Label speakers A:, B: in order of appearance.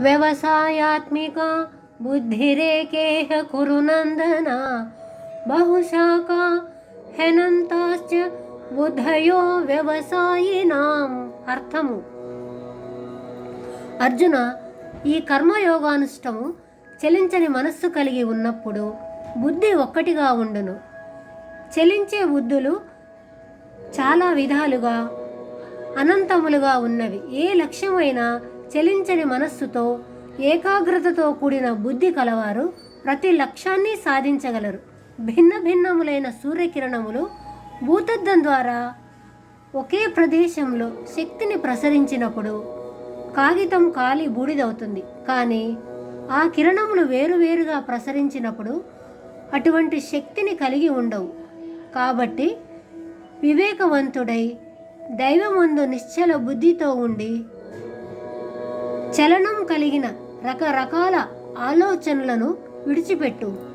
A: వ్యవసాయాత్మిక బుద్ధిరేకేహ కురునందన బహుశాఖ హెనంతాశ్చ బుద్ధయో వ్యవసాయినాం అర్థము. అర్జున ఈ కర్మయోగానుష్టము చలించని మనస్సు కలిగి ఉన్నప్పుడు బుద్ధి ఒక్కటిగా ఉండును. చలించే బుద్ధులు చాలా విధాలుగా అనంతములుగా ఉన్నవి. ఏ లక్ష్యమైనా చలించని మనస్సుతో ఏకాగ్రతతో కూడిన బుద్ధి కలవారు ప్రతి లక్ష్యాన్ని సాధించగలరు. భిన్న భిన్నములైన సూర్యకిరణములు భూతద్దం ద్వారా ఒకే ప్రదేశంలో శక్తిని ప్రసరించినప్పుడు కాగితం కాలి బూడిదవుతుంది. కానీ ఆ కిరణములు వేరువేరుగా ప్రసరించినప్పుడు అటువంటి శక్తిని కలిగి ఉండవు. కాబట్టి వివేకవంతుడై దైవమందు నిశ్చల బుద్ధితో ఉండి చలనం కలిగిన రకరకాల ఆలోచనలను విడిచిపెట్టు.